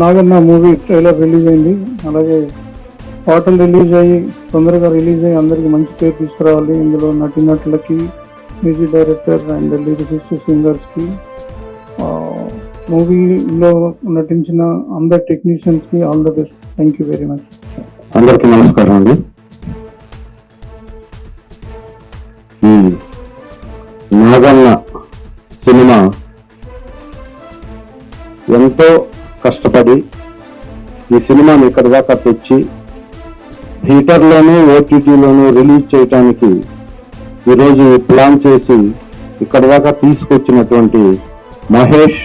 Naganna movie trailer release అయింది. అలాగే పాటలు రిలీజ్ అయ్యి తొందరగా రిలీజ్ అయ్యి అందరికి మంచి పేరు తీసుకురావాలి. ఇందులో నటినటులకి మ్యూజిక్ డైరెక్టర్ అండ్ లిరిసిస్ట్ సింగర్స్కి మూవీలో నటించిన అందరి టెక్నీషియన్స్కి all the best. Thank you very much అందరికీ నమస్కారం అండి. నాగన్న సినిమా ఎంతో కష్టపడి ఈ సినిమాని ఇక్కడ దాకా తెచ్చి థియేటర్లోనూ ఓటీటీలోనూ రిలీజ్ చేయడానికి ఈరోజు ప్లాన్ చేసి ఇక్కడ దాకా తీసుకొచ్చినటువంటి మహేష్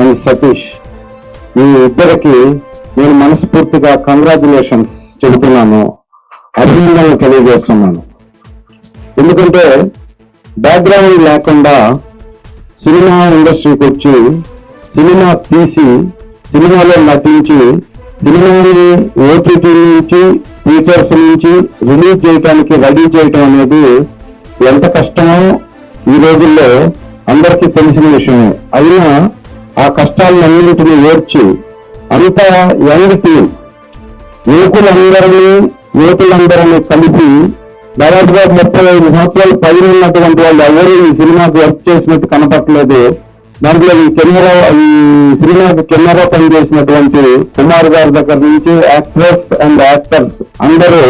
అండ్ సతీష్ మీ ఇద్దరికి నేను మనస్ఫూర్తిగా కంగ్రాచులేషన్స్ చెబుతున్నాను. అభినందనలు తెలియజేస్తున్నాను. ఎందుకంటే బ్యాక్గ్రౌండ్ లేకుండా సినిమా ఇండస్ట్రీకి వచ్చి సినిమా తీసి సినిమాలో నటించి సినిమాని ఓటీటీ నుంచి థియేటర్స్ నుంచి రిలీజ్ చేయడానికి రెడీ చేయటం అనేది ఎంత కష్టమో ఈ రోజుల్లో అందరికీ తెలిసిన విషయమే. అయినా ఆ కష్టాలన్నింటినీ ఓర్చి అంత యంగ్ టీం యువకులందరినీ యువతులందరినీ కలిపి దాదాపుగా ముప్పై ఐదు సంవత్సరాలు పైన ఉన్నటువంటి వాళ్ళు ఎవరు ఈ సినిమాకు వర్క్ చేసినట్టు కనపట్లేదు దాంట్లో ఈ కెమెరా ఈ సినిమాకి కెమెరా పనిచేసినటువంటి కుమార్ గారి దగ్గర నుంచి యాక్ట్రెస్ అండ్ యాక్టర్స్ అందరూ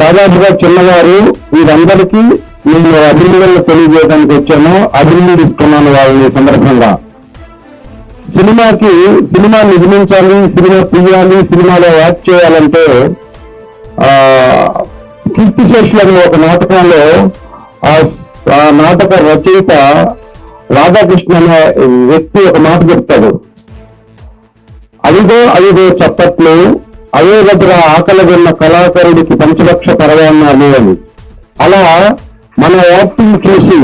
దాదాపుగా చిన్నవారు. వీరందరికీ నేను అభినందనలు తెలియజేయడానికి వచ్చాను. అభినందిస్తున్నాను వాళ్ళని సందర్భంగా. సినిమాకి సినిమా నిర్మించాలి సినిమా తీయాలి సినిమాలో యాక్ట్ చేయాలంటే ఆ కీర్తిశేషులు అనే ఒక నాటకంలో ఆ నాటక రచయిత రాధాకృష్ణ అనే వ్యక్తి ఒక మాట చెప్తాడు. అదిగో అదిగో చప్పట్లు అదే దగ్గర ఆకలి ఉన్న కళాకారుడికి పంచలక్ష పరవాన్నాలు అని. అలా మన యాక్టింగ్ చూసి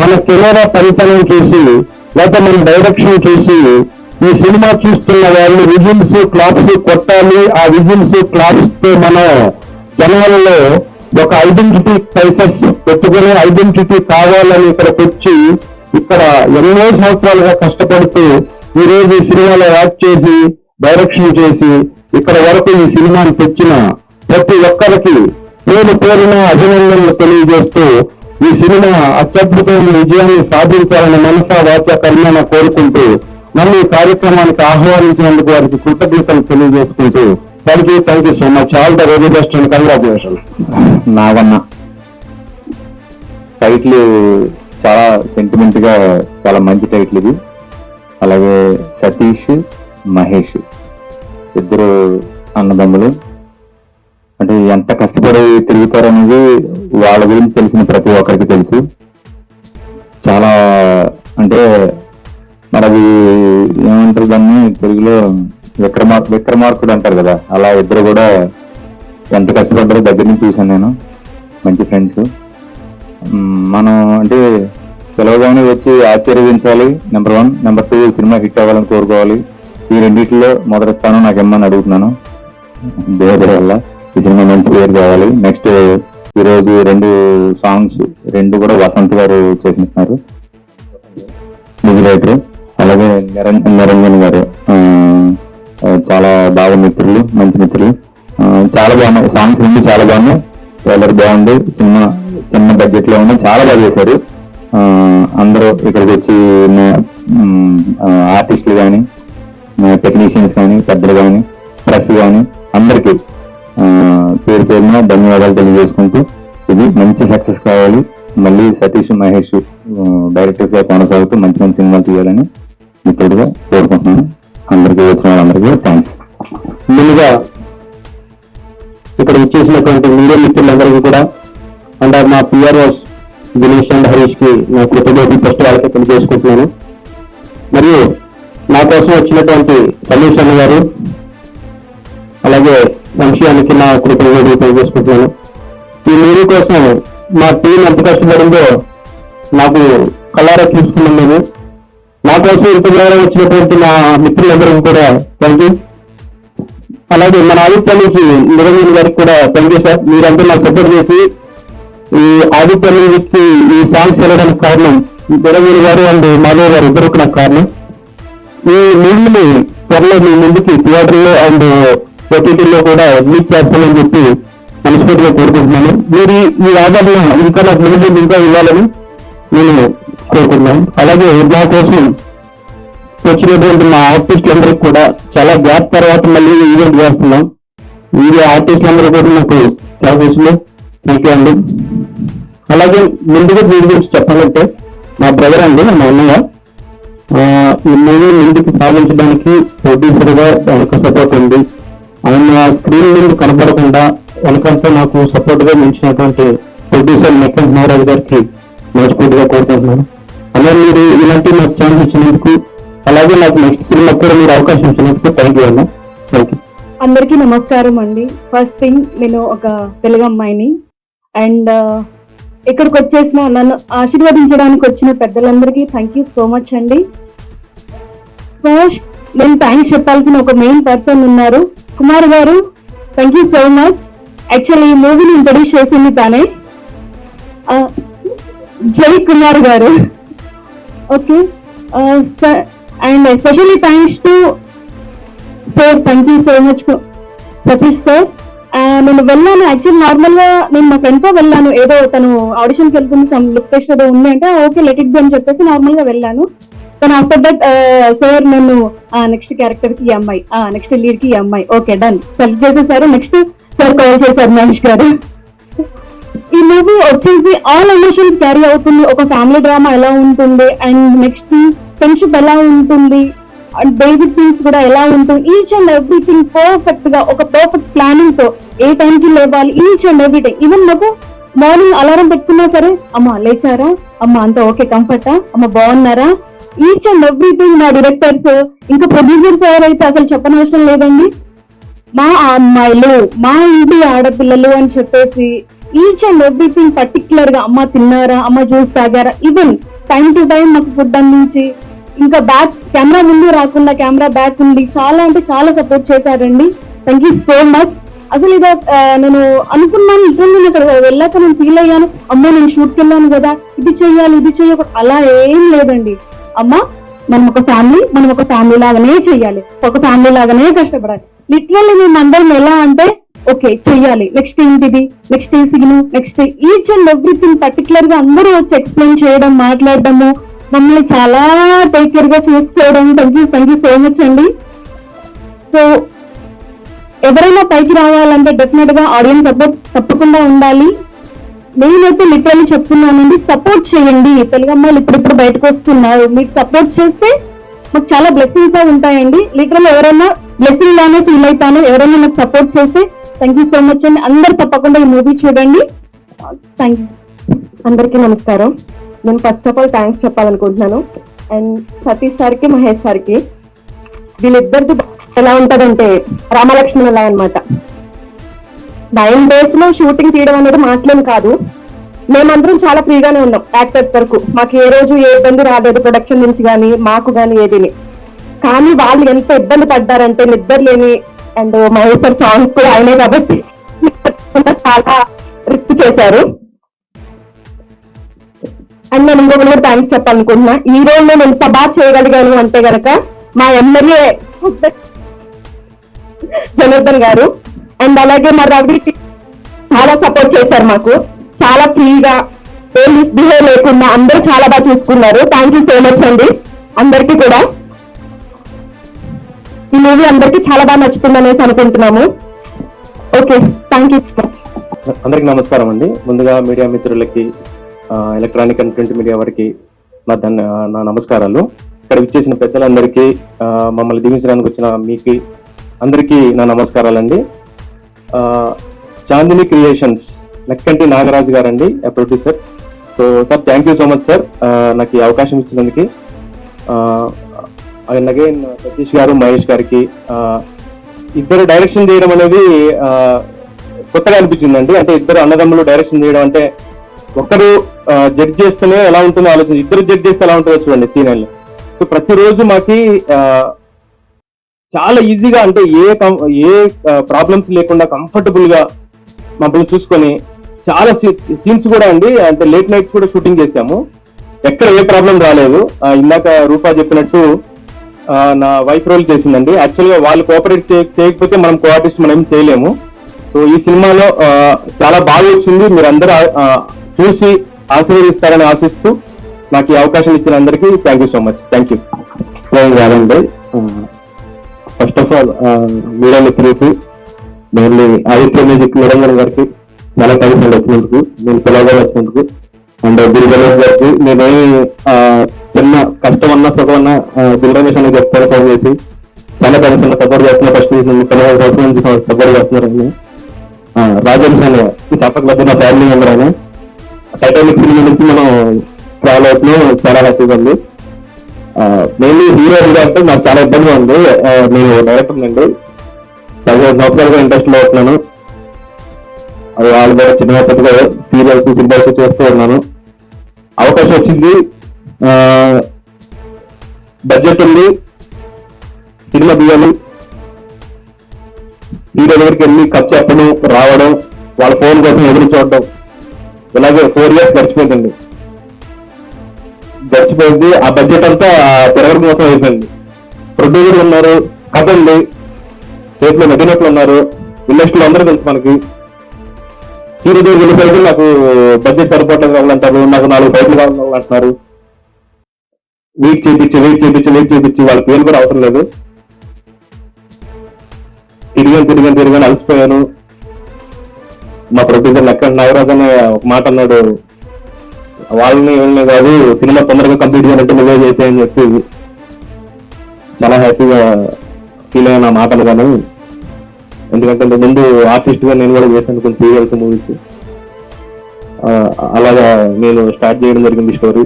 మన కెమెరా పనితనం చూసి లేకపోతే మన డైరెక్షన్ చూసి ఈ సినిమా చూస్తున్న వాళ్ళు విజిల్స్ క్లాప్స్ కొట్టాలి. ఆ విజిల్స్ క్లాప్స్తో మనం జనాలలో ఒక ఐడెంటిటీ క్రైసెస్ పెట్టుకునే ఐడెంటిటీ కావాలని ఇక్కడికి వచ్చి ఇక్కడ ఎన్నో సంవత్సరాలుగా కష్టపడుతూ ఈ రోజు ఈ సినిమాలో యాక్ట్ చేసి డైరెక్షన్ చేసి ఇక్కడ వరకు ఈ సినిమాని తెచ్చిన ప్రతి ఒక్కరికి పేరు పేరున అభినందనలు తెలియజేస్తూ ఈ సినిమా అత్యద్భుతమైన విజయాన్ని సాధించాలని మనసా వాచ కర్మన కోరుకుంటూ నన్ను ఈ కార్యక్రమానికి ఆహ్వానించినందుకు వారికి కృతజ్ఞతలు తెలియజేసుకుంటూ thank you thank you so much all the very best and congratulation Naganna title చాలా సెంటిమెంట్గా చాలా మంచి టైటిల్ ఇది. అలాగే సతీష్ మహేష్ ఇద్దరు అన్నదమ్ములు. అంటే ఎంత కష్టపడి తిరుగుతారనేది వాళ్ళ గురించి తెలిసిన ప్రతి ఒక్కరికి తెలుసు. చాలా అంటే మరి అది ఏమంటారు దాన్ని? తెలుగులో విక్రమా విక్రమార్కుడు అంటారు కదా. అలా ఇద్దరు కూడా ఎంత కష్టపడ్డారో దగ్గర నుంచి చూశాను నేను. మంచి ఫ్రెండ్స్ మనం అంటే పిలవగానే వచ్చి ఆశీర్వదించాలి. Number one number two cinema hit అవ్వాలని కోరుకోవాలి. ఈ రెండింటిలో మొదటి స్థానం నాకు ఇమ్మని అడుగుతున్నాను. దేవుడి వల్ల ఈ సినిమా మంచి పేరు కావాలి. నెక్స్ట్ ఈరోజు రెండు సాంగ్స్ రెండు కూడా వసంత్ గారు చేసినారు రైటర్ అలాగే నిరంజన్ నిరంజన్ గారు. చాలా బాగా మిత్రులు మంచి మిత్రులు. చాలా బాగున్నాయి. సాంగ్స్ రెండు చాలా బాగున్నాయి. ట్రైలర్ బాగుంది సినిమా చిన్న బడ్జెట్లో ఉంది చాలా బాగా చేశారు. అందరూ ఇక్కడికి వచ్చి ఆర్టిస్టులు కానీ టెక్నీషియన్స్ కానీ పెద్దలు కానీ ప్రెస్ కానీ అందరికీ పేరు పేరున ధన్యవాదాలు తెలియజేసుకుంటూ ఇది మంచి సక్సెస్ కావాలి. మళ్ళీ సతీష్ మహేష్ డైరెక్టర్స్గా కొనసాగుతూ మంచి మంచి సినిమాలు తీయాలని ఇప్పటిగా కోరుకుంటున్నాను. అందరికీ వచ్చిన వాళ్ళందరికీ థ్యాంక్స్ ముందుగా ఇక్కడ వచ్చేసినటువంటి మీడియా మిత్రులందరికీ కూడా అండ్ మా పిఆర్ఓస్ దినేష్ అండ్ హరీష్కి నా కృతజ్ఞతలు ఫస్ట్ వాళ్ళకి తెలియజేసుకుంటున్నాను. మరియు నా కోసం వచ్చినటువంటి రమేష్ అన్న గారు అలాగే వంశీయానికి నా కృతజ్ఞతలు తెలియజేసుకుంటున్నాను. ఈ మూవీ కోసం మా టీం ఎంత కష్టపడిందో నాకు కలారా చూసుకున్నాం మేము నా కోసం ఇంత దూరం వచ్చినటువంటి నా మిత్రులందరికీ కూడా థ్యాంక్ యూ అలాగే మన ఆదిత్య నుంచి నిరంజన్ గారికి కూడా పనిచేశారు మీరంతా నాకు సపోర్ట్ చేసి ఈ ఆదిత్య మ్యూజిక్ ఈ సాంగ్స్ వెళ్ళడానికి కారణం నిరంజన్ గారు అండ్ మాధవ్ గారు ఇద్దరు నాకు కారణం. ఈ మూవీని త్వరలో మీ ముందుకి థియేటర్లో అండ్ ఓటీటీలో కూడా రిలీజ్ చేస్తామని చెప్పి మనస్ఫూర్తిగా కోరుకుంటున్నాను. మీరు ఈ- ఆధారంలో ఇంకా నాకు ముందు ఇంకా ఇవ్వాలని నేను కోరుకుంటున్నాను. అలాగే నా కోసం వచ్చినటువంటి మా ఆర్టిస్టులందరికీ కూడా చాలా గ్యాప్ తర్వాత మళ్ళీ ఈవెంట్ చేస్తున్నాం. ఈ ఆర్టిస్టులందరూ కూడా నాకు చాలా వచ్చింది థ్యాంక్ యూ అండి. అలాగే ముందుగా దీని గురించి చెప్పాలంటే మా బ్రదర్ అండి మా అన్నయ్య. ఈ మూవీ ముందుకు సాధించడానికి ప్రొడ్యూసర్గా వెనక సపోర్ట్ ఉంది. ఆయన స్క్రీన్ ముందు కనపడకుండా వెనకంతా నాకు సపోర్ట్గా నిలిచినటువంటి ప్రొడ్యూసర్ మెక్కన్ నారాజ్ గారికి మనస్ఫూర్తిగా కోరుకుంటున్నాను. అలాగే మీరు ఇలాంటి నాకు ఛాన్స్ ఇచ్చినందుకు అలాగే నాకు నెక్స్ట్ సినిమా కూడా మీరు అవకాశం ఇచ్చినందుకు థ్యాంక్ యూ అండి థ్యాంక్ యూ అందరికీ నమస్కారం అండి. ఫస్ట్ థింగ్ నేను ఒక తెలుగు అమ్మాయిని. అండ్ uh, ఇక్కడికి వచ్చేసిన నన్ను ఆశీర్వదించడానికి వచ్చిన పెద్దలందరికీ థ్యాంక్ యూ సో మచ్ అండి. ఫస్ట్ నేను థ్యాంక్స్ చెప్పాల్సిన ఒక మెయిన్ పర్సన్ ఉన్నారు. Kumar garu thank you so much actually ఈ మూవీని ఇంట్రొడ్యూస్ చేసింది తానే. Uh, Jai Kumar garu. Okay uh, and especially thanks to sir thank you so much Satish sir నేను వెళ్ళాను. యాక్చువల్ నార్మల్గా నేను మా ఫ్రెండ్తో వెళ్ళాను. ఏదో తను ఆడిషన్కి వెళ్తుంది సమ్ లుక్ టెస్ట్ ఏదో ఉంది అంటే ఓకే లెట్ ఇట్ బి అని చెప్పేసి నార్మల్గా వెళ్ళాను. కానీ ఆఫ్టర్ దట్ సార్ నన్ను నెక్స్ట్ క్యారెక్టర్కి అమ్మాయి నెక్స్ట్ లీడ్కి అమ్మాయి. ఓకే డన్ సెలెక్ట్ చేసేసారు. నెక్స్ట్ సార్ కాల్ చేశారు మహేష్ గారు. ఈ మూవీ వచ్చేసి ఆల్ ఎమోషన్స్ క్యారీ అవుతుంది. ఒక ఫ్యామిలీ డ్రామా ఎలా ఉంటుంది? అండ్ నెక్స్ట్ ఫ్రెండ్షిప్ ఎలా ఉంటుంది? అండ్ బేసిక్ థింగ్స్ కూడా ఎలా ఉంటుంది? ఈచ్ అండ్ ఎవ్రీథింగ్ పర్ఫెక్ట్గా ఒక పర్ఫెక్ట్ ప్లానింగ్తో ఏ టైం కి లేవాలి? ఈచ్ అండ్ ఎవ్రీథింగ్ ఈవెన్ నాకు మార్నింగ్ అలారం పెట్టుకున్నా సరే అమ్మ లేచారా? అమ్మ అంతా ఓకే కంఫర్టా అమ్మ బాగున్నారా? ఈచ్ అండ్ ఎవ్రీథింగ్ మా డైరెక్టర్స్ ఇంకా ప్రొడ్యూసర్స్ ఎవరైతే అసలు చెప్పనవసరం లేదండి. మా అమ్మాయిలు మా ఇంటి ఆడపిల్లలు అని చెప్పేసి ఈచ్ అండ్ ఎవ్రీథింగ్ పర్టికులర్గా అమ్మ తిన్నారా అమ్మ జ్యూస్ తాగారా ఈవెన్ టైం టు టైం మాకు ఫుడ్ అందించి ఇంకా బ్యాక్ కెమెరా ముందు రాకుండా కెమెరా బ్యాక్ ఉండి చాలా అంటే చాలా సపోర్ట్ చేశారండి. థ్యాంక్ యూ సో మచ్ అసలు ఇదో నేను అనుకున్నాను ఇట్లా నేను అక్కడ వెళ్ళాక నేను ఫీల్ అయ్యాను. అమ్మ నేను షూట్కి వెళ్ళాను కదా ఇది చెయ్యాలి ఇది చెయ్యకూడదు అలా ఏం లేదండి. అమ్మా మనం ఒక ఫ్యామిలీ మనం ఒక ఫ్యామిలీ లాగానే చెయ్యాలి. ఒక ఫ్యామిలీ లాగానే కష్టపడాలి. లిటరల్లీ మేము అందరం ఎలా అంటే ఓకే చెయ్యాలి. నెక్స్ట్ ఏంటిది? Next a signal next each and everything పర్టికులర్గా అందరూ వచ్చి ఎక్స్ప్లెయిన్ చేయడం మాట్లాడడము మమ్మల్ని చాలా టేక్ కేర్గా చూసుకోవడం. Thank you thank you so much అండి. సో ఎవరైనా పైకి రావాలంటే డెఫినెట్గా ఆడియన్స్ సపోర్ట్ తప్పకుండా ఉండాలి. నేనైతే లిటరల్ చెప్తున్నానండి సపోర్ట్ చేయండి. తెలుగు అమ్మాయిలు ఇప్పుడిప్పుడు బయటకు వస్తున్నారు. మీరు సపోర్ట్ చేస్తే మాకు చాలా బ్లెస్సింగ్స్ ఉంటాయండి. లిటరల్ ఎవరైనా బ్లెస్సింగ్ లానే ఫీల్ అవుతాను. ఎవరైనా నాకు సపోర్ట్ చేస్తే థ్యాంక్ యూ సో మచ్ అండి. అందరు తప్పకుండా ఈ మూవీ చూడండి. థ్యాంక్ యూ అందరికీ నమస్కారం. నేను ఫస్ట్ ఆఫ్ ఆల్ థ్యాంక్స్ చెప్పాలనుకుంటున్నాను. అండ్ సతీష్ సార్కి మహేష్ సార్కి వీళ్ళిద్దరిది ఎలా ఉంటదంటే రామలక్ష్మణ్ ఎలా అనమాట నైన్ డేస్లో షూటింగ్ తీయడం అనేది మాటలేం కాదు. మేమందరం చాలా ఫ్రీగానే ఉన్నాం యాక్టర్స్ వరకు. మాకు ఏ రోజు ఏ ఇబ్బంది రాలేదు ప్రొడక్షన్ నుంచి కానీ మాకు కానీ ఏదిని. కానీ వాళ్ళు ఎంత ఇబ్బంది పడ్డారంటే నిద్ర లేని అండ్ మహేశ్వర్ సాంగ్స్ కూడా ఆయనే కాబట్టి చాలా రిస్క్ చేశారు. అండ్ నేను ఇంకొకటి కూడా థ్యాంక్స్ చెప్పాలనుకుంటున్నా. ఈ రోజు నేను ఎంత బాగా చేయగలిగాను అంటే గనక మా ఎమ్మెల్యే జనార్దన్ గారు అండ్ అలాగే మా రవి చాలా సపోర్ట్ చేశారు మాకు. చాలా ఫ్రీగా ఏ మిస్బిహేవ్ లేకుండా అందరూ చాలా బాగా చూసుకున్నారు. థ్యాంక్ యూ సో మచ్ అండి. అందరికీ కూడా. మూవీ అందరికీ చాలా బాగా నచ్చుతుంది అనేసి అనుకుంటున్నాము. Okay thank you so much అందరికి నమస్కారం అండి. ముందుగా మీడియా మిత్రులకి ఎలక్ట్రానిక్ అండ్ ప్రింట్ మీడియా వారికి నా ధన్య నా నమస్కారాలు. ఇక్కడ విచ్చేసిన పెద్దలందరికీ మమ్మల్ని దీవించడానికి వచ్చిన మీకు అందరికీ నా నమస్కారాలండి. చాందిని క్రియేషన్స్ నక్కంటి నాగరాజు గారండి producer so sir thank you so much sir నాకు ఈ అవకాశం ఇచ్చినందుకు. అండ్ అగైన్ సతీష్ గారు మహేష్ గారికి ఇద్దరు డైరెక్షన్ చేయడం అనేది కొత్తగా అనిపించిందండి. అంటే ఇద్దరు అన్నదమ్ములు డైరెక్షన్ చేయడం అంటే ఒకరు జడ్జ్ చేస్తేనే ఎలా ఉంటుందో ఆలోచన ఇద్దరు జడ్జ్ చేస్తే ఎలా ఉంటుందో చూడండి సీనియర్లు సో ప్రతిరోజు మాకి చాలా ఈజీగా అంటే ఏ కం- ఏ ప్రాబ్లమ్స్ లేకుండా కంఫర్టబుల్గా మమ్మల్ని చూసుకొని చాలా సీన్స్ కూడా అండి అంటే లేట్ నైట్స్ కూడా షూటింగ్ చేశాము. ఎక్కడ ఏ ప్రాబ్లం రాలేదు. ఇందాక రూపా చెప్పినట్టు నా వైఫ్ రోల్ చేసిందండి. యాక్చువల్గా వాళ్ళు కోఆపరేట్ చేయకపోతే మనం కో మనం ఏం చేయలేము. సో ఈ సినిమాలో చాలా బాగా వచ్చింది. మీరందరూ ఆ, చూసి ఆశీర్వదిస్తారని ఆశిస్తూ నాకు ఈ అవకాశం ఇచ్చిన అందరికీ thank you so much thank you కాదండి ఫస్ట్ ఆఫ్ ఆల్ మీడియా మిత్రులకు మళ్ళీ ఆదిత్య మ్యూజిక్ నిరంజన్ గారికి చాలా థ్యాంక్స్ అండి వచ్చినందుకు. నేను పిల్లగా వచ్చినందుకు. అండ్ దిల్ గణేష్ గారికి నేనేమి చిన్న కష్టం అన్నా సుఖం అన్నా దిల్ చెప్తారు అని ఫోన్ చేసి చాలా థ్యాంక్స్ అండి సపోర్ట్ చేస్తున్నా ఫస్ట్ పదిహేను సంవత్సరాల నుంచి సపోర్ట్ చేస్తున్నారు రాజేష్ అని చెప్పకపోతే నా ఫ్యామిలీ మెంబర్ ఆయన. టైటానిక్ సినిమా నుంచి మనం ట్రావెల్ అవుతున్నాం. చాలా హ్యాపీగా ఉంది. మెయిన్లీ హీరో అంటే నాకు చాలా ఇబ్బందిగా ఉంది. నేను డైరెక్టర్ అండి. పదిహేను సంవత్సరాలుగా ఇంట్రెస్ట్లో అవుతున్నాను అది వాళ్ళు కూడా చిన్న చిన్నగా సీరియల్స్ సినిమాస్ చేస్తూ ఉన్నాను. అవకాశం వచ్చింది. బడ్జెట్ ఉంది. సినిమా తీయాలి. హీరో దగ్గరికి వెళ్ళి ఖర్చు చెప్పడం రావడం వాళ్ళ ఫోన్ కోసం ఎదురు చూడడం. ఇలాగే ఫోర్ ఇయర్స్ గడిచిపోయిందండి. గడిచిపోయింది. ఆ బడ్జెట్ అంతా తిరగడం కోసం అయిపోయింది. ప్రొడ్యూసర్లు ఉన్నారు కథ ఉంది. చేతిలో నటినట్లు ఉన్నారు. ఇండస్ట్రీలో అందరూ తెలుసు మనకి. హీరో దగ్గర వెళ్ళేసరికి నాకు బడ్జెట్ సరిపోవట్లేదు కావాలంటారు. నాకు నాలుగు ఫైట్లు కావాలంటున్నారు. వెయిట్ చేయించి వెయిట్ చేయించి వెయిట్ చేయించి వాళ్ళ పేరు కూడా అవసరం లేదు. తిరిగాను తిరిగాను తిరిగాను అలసిపోయాను. మా ప్రొడ్యూసర్ లెక్క నాగరాజ్ అనే ఒక మాట అన్నాడు. వాళ్ళని వీళ్ళని కాదు సినిమా తొందరగా కంప్లీట్ చేయాలంటే నువ్వే చేసేయని చెప్పి చాలా హ్యాపీగా ఫీల్ అయిన మాటలు కానీ ఎందుకంటే ముందు ఆర్టిస్ట్గా నేను కూడా చేశాను కొన్ని సీరియల్స్ మూవీస్ అలాగా నేను స్టార్ట్ చేయడం జరిగింది స్టోరీ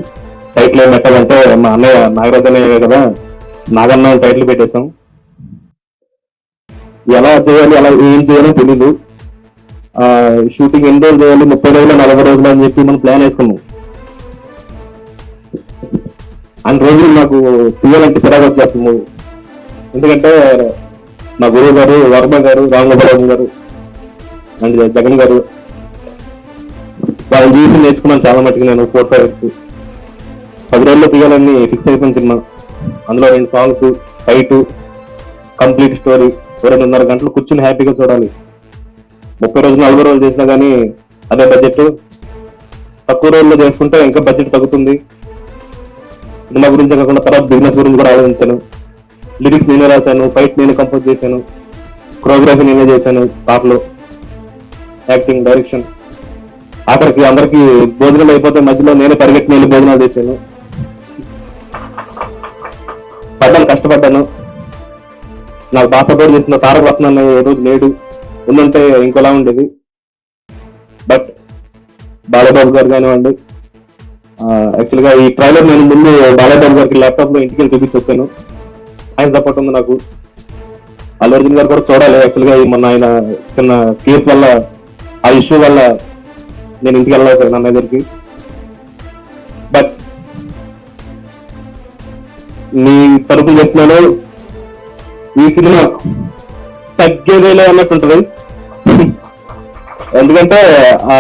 టైటిల్ ఏం పెట్టాలంటే మా అన్నయ్య నాగరాజ్ అన్నయ్య కదా. నాగన్న టైటిల్ పెట్టేశాం. ఎలా చేయాలి ఎలా ఏం చేయాలో తెలీదు. షూటింగ్ ఎన్ని రోజులు చేయాలి ముప్పై రోజులు నలభై రోజులు అని చెప్పి మనం ప్లాన్ వేసుకున్నాం. అన్ని రోజులు నాకు తీయాలంటే చిరాకు వచ్చేస్తుంది. మూవీ ఎందుకంటే మా గురువు గారు వర్మ గారు రామగోపాలం గారు అండ్ జగన్ గారు వాళ్ళని చూసి నేర్చుకున్నాను చాలా మట్టుకు నేను ఫోర్ ఫైవ్ ఇయర్స్ పది రోజుల్లో తీయాలని ఫిక్స్ అయిపోయిన సినిమా. అందులో రెండు సాంగ్స్ ఫైట్ కంప్లీట్ స్టోరీ రెండున్నర గంటలు కూర్చుని హ్యాపీగా చూడాలి. ముప్పై రోజులు నలభై రోజులు చేసినా కానీ అదే బడ్జెట్ తక్కువ రోజుల్లో చేసుకుంటే ఇంకా బడ్జెట్ తగ్గుతుంది. సినిమా గురించి కాకుండా తర్వాత బిజినెస్ గురించి కూడా ఆలోచించాను. లిరిక్స్ నేనే రాశాను ఫైట్ నేనే కంపోజ్ చేశాను కోరియోగ్రఫీ నేనే చేశాను పాటలో. యాక్టింగ్ డైరెక్షన్ ఆఖరికి అందరికి భోజనాలు అయిపోతే మధ్యలో నేనే పరిగెత్తి వెళ్ళి భోజనాలు తెచ్చాను. పడ్డాను కష్టపడ్డాను. నాకు బాగా సపోర్ట్ చేసిన తారక రత్నం ఏ రోజు లేడు ఉందంటే ఇంకోలా ఉండేది. బట్ బాలబాబు గారు కానివ్వండి యాక్చువల్గా ఈ ట్రైలర్ నేను ముందు బాలబాబు గారికి ల్యాప్టాప్లో ఇంటికి వెళ్ళి చూపించొచ్చాను ఆయన సపోర్ట్ ఉంది నాకు. అల్లు అర్జున్ గారు కూడా చూడాలి యాక్చువల్గా మొన్న ఆయన చిన్న కేసు వల్ల ఆ ఇష్యూ వల్ల నేను ఇంటికి వెళ్ళలేకపోయాను నా దగ్గరికి నీ తరపు చెప్తున్నాను. ఈ సినిమా తగ్గేదేలే అన్నట్టు ఉంటుంది ఎందుకంటే ఆ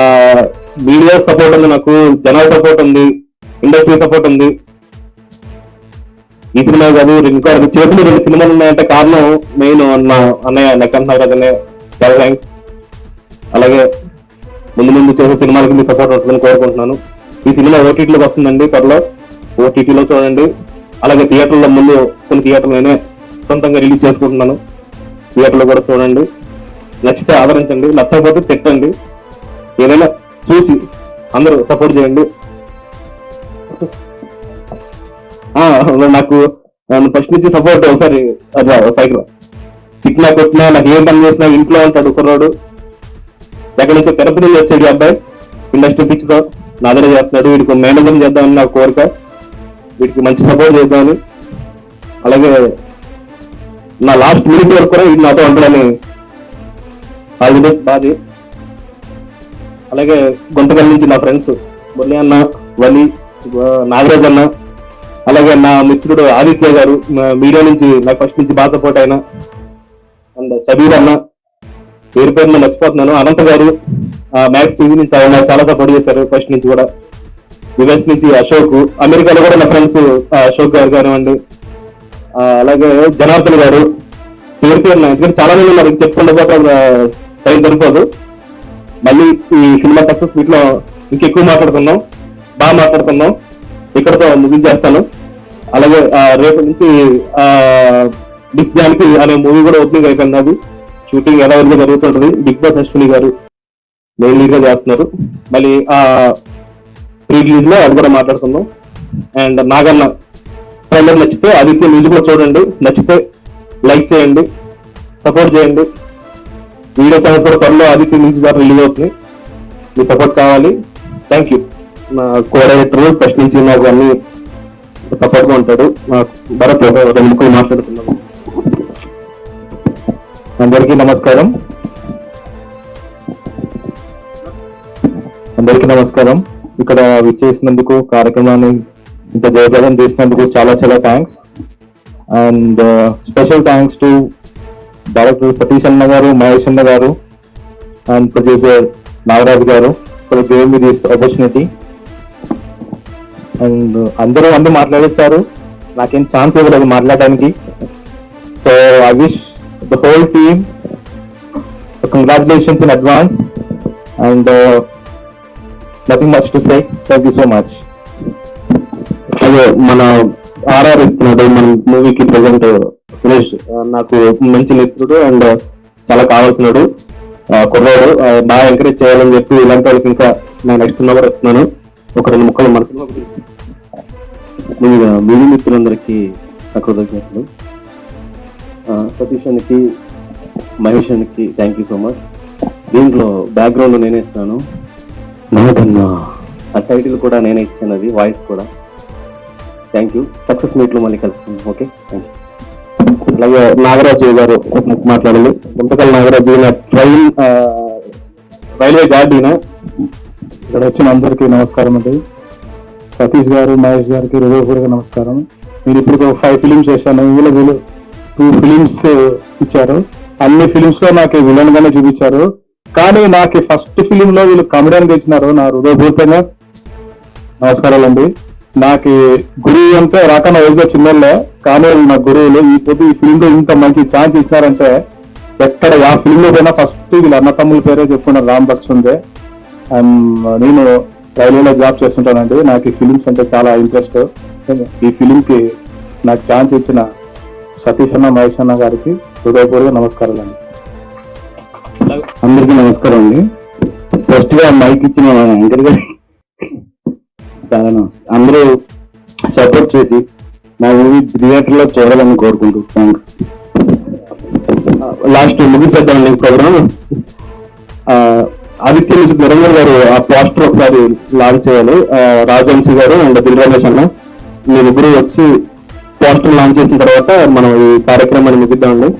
మీడియా సపోర్ట్ ఉంది నాకు జనాల సపోర్ట్ ఉంది ఇండస్ట్రీ సపోర్ట్ ఉంది. ఈ సినిమా కాదు ఇంకా చేతులు రెండు సినిమాలు ఉన్నాయంటే కారణం మెయిన్ అన్న అన్నయ్య నెక్కన్ నాగరాజ్ అనే చాలా థ్యాంక్స్ అలాగే ముందు ముందు చేసే సినిమాలకి మీ సపోర్ట్ ఉంటుందని కోరుకుంటున్నాను. ఈ సినిమా ఓటీటీలోకి వస్తుందండి త్వరలో. ఓటీటీలో చూడండి. అలాగే థియేటర్లో ముందు కొన్ని థియేటర్లు నేనే సొంతంగా రిలీజ్ చేసుకుంటున్నాను. థియేటర్లో కూడా చూడండి. నచ్చితే ఆదరించండి. నచ్చకపోతే తిట్టండి. ఏదైనా చూసి అందరూ సపోర్ట్ చేయండి. నాకు ఫస్ట్ నుంచి సపోర్ట్ ఒకసారి పైకి రా. తిట్టినా కొట్టినా నాకు ఏం పని చేసినా ఇంట్లో ఉంటాడు కుర్రాడు. ఎక్కడి నుంచో తిరుపతి నుంచి వచ్చాడు అబ్బాయి. ఇండస్ట్రీ పిచ్చితో. నా దగ్గర చేస్తున్నాడు. వీడికి మేనేజర్ చేద్దామని నా కోరిక. వీటికి మంచి సపోర్ట్ చేద్దామని. అలాగే నా లాస్ట్ మినిట్ వరకు కూడా వీటిని నాతో ఉంటాడని ఆల్ ది బెస్ట్ బాజీ. అలాగే గుంతకల్ నుంచి నా ఫ్రెండ్స్ మురళి అన్న వలి నాగరాజ్ అన్న అలాగే నా మిత్రుడు ఆదిత్య గారు మీడియా నుంచి నాకు ఫస్ట్ నుంచి బాగా సపోర్ట్ అయిన అండ్ షబీర్ అన్న. పేరు నేను మర్చిపోతున్నాను. అనంత గారు మ్యాక్స్ టీవీ నుంచి ఆయన చాలా సపోర్ట్ చేశారు ఫస్ట్ నుంచి కూడా. యుఎస్ నుంచి అశోక్ అమెరికాలో కూడా నా ఫ్రెండ్స్ అశోక్ గారు కానివ్వండి. అలాగే జనార్దన్ గారు పేరు పేరు ఎందుకంటే చాలా మంది ఉన్నారు. చెప్పుకుంటూ పోతే టైం సరిపోదు. మళ్ళీ ఈ సినిమా సక్సెస్ వీటిలో ఇంకెక్కువ మాట్లాడుకుందాం. బాగా మాట్లాడుకుందాం. ఇక్కడతో ముగించేస్తాను. అలాగే ఆ, రేపు నుంచి డిస్ జాన్కి అనే మూవీ కూడా ఓపెనింగ్ అయిపోయింది అది షూటింగ్ ఎలా వరకు జరుగుతుంటది. బిగ్ బాస్ అశ్విని గారు మెయిన్ లీడ్గా చేస్తున్నారు. మళ్ళీ ఆ ప్రీ రిలీజ్లో అది కూడా మాట్లాడుకుందాం. అండ్ నాగన్న ట్రైలర్ నచ్చితే ఆదిత్య మ్యూజిక్ కూడా చూడండి. నచ్చితే లైక్ చేయండి. సపోర్ట్ చేయండి. వీడియో సాంగ్స్ కూడా త్వరలో ఆదిత్య మ్యూజిక్ ద్వారా రిలీజ్ అవుతుంది. మీ సపోర్ట్ కావాలి. థ్యాంక్ యూ నా కోఆర్డినేటర్ ఫస్ట్ నుంచి నాకు అన్ని సపోర్ట్గా ఉంటాడు భరత్ రెండు ముక్కలు మాట్లాడుతున్నాము అందరికీ నమస్కారం. అందరికీ నమస్కారం. ఇక్కడ విచ్చేసినందుకు కార్యక్రమాన్ని ఇంత జయప్రదం చేసినందుకు చాలా చాలా thanks and special thanks to director Satish అన్న గారు మహేష్ అన్న garu and producer Nagaraj garu for giving me this opportunity and అందరూ అందరూ మాట్లాడేస్తారు నాకేం ఛాన్స్ ఇవ్వలేదు మాట్లాడడానికి. So I wish the whole team congratulations in advance and nothing much to say thank you so much అదే మన ఆర్ఆర్ ఇస్తున్నాడు మన మూవీకి ప్రజెంట్ సురేష్. నాకు మంచి మిత్రుడు అండ్ చాలా కావాల్సినాడు. కుర్రాడు. బాగా ఎంకరేజ్ చేయాలని చెప్పి ఇలాంటి వాళ్ళకి ఇంకా నేను నెక్స్ట్ నెంబర్ ఇస్తున్నాను ఒక రెండు ముక్కలు మనసులో ముందుగా మూవీ మిత్రులందరికీ నా కృతజ్ఞతలు. సతీష్ అనికి మహేష్ అనికి థ్యాంక్ యూ సో మచ్ దీంట్లో బ్యాక్గ్రౌండ్ నేనే ఇస్తాను ఆ టైటిల్ కూడా నేనే ఇచ్చాను అది వాయిస్ కూడా థ్యాంక్ యూ సక్సెస్ మీట్లో మళ్ళీ కలుసుకుందాం ఓకే థ్యాంక్ యూ అలాగే నాగరాజు గారు ఒక ముక్క మాట్లాడాలి Guntakal Nagaraju train railway guard ఈయన ఇక్కడ వచ్చిన అందరికీ నమస్కారం అండి. సతీష్ గారు మహేష్ గారికి హృదయపూర్వక నమస్కారం. మీరు ఇప్పుడు ఒక ఫైవ్ ఫిలిమ్స్ చేశాను. ఇందులో వీళ్ళు టూ ఫిలిమ్స్ ఇచ్చారు. అన్ని ఫిలిమ్స్లో నాకు విలన్ గానే చూపించారు. కానీ నాకు ఫస్ట్ ఫిలిం లో వీళ్ళు కమెడియన్ అని గెలిచినారు నా హృదయపూర్వకంగా. నమస్కారాలండి నాకు గురువు అంటే రాకన్నా వయసుగా చిన్నోళ్ళే కానీ నా గురువులు ఈ పొద్దు ఈ ఫిలిం లో ఇంత మంచి ఛాన్స్ ఇచ్చినారంటే ఎక్కడ ఆ ఫిలిం లో పోయినా ఫస్ట్ వీళ్ళ అన్న తమ్ముల పేరే చెప్పుకున్నారు రామ్ బక్సుందే అండ్ నేను రైల్వేలో జాబ్ చేస్తుంటానండి. నాకు ఈ ఫిలిమ్స్ అంటే చాలా ఇంట్రెస్ట్ ఈ ఫిలిం కి నాకు ఛాన్స్ ఇచ్చిన సతీష్ అన్న మహేష్ అన్న గారికి హృదయపూర్వక నమస్కారాలు అండి అందరికీ నమస్కారం అండి. ఫస్ట్గా మైక్ ఇచ్చిన యాంకర్ గారికి చాలా నమస్కారం అందరూ సపోర్ట్ చేసి నా మూవీ థియేటర్లో చూడాలని కోరుకుంటూ. థ్యాంక్స్ లాస్ట్ ముగించేద్దామండి ప్రోగ్రామ్ ఆదిత్య నుంచి నిరంజన్ గారు ఆ పోస్టర్ ఒకసారి లాంచ్ చేయాలి. రాజవంశీ గారు అండ్ దిల్ రమేష్ అన్న. మీ ముగ్గురు వచ్చి పోస్టర్ లాంచ్ చేసిన తర్వాత మనం ఈ కార్యక్రమాన్ని ముగిద్దామండి.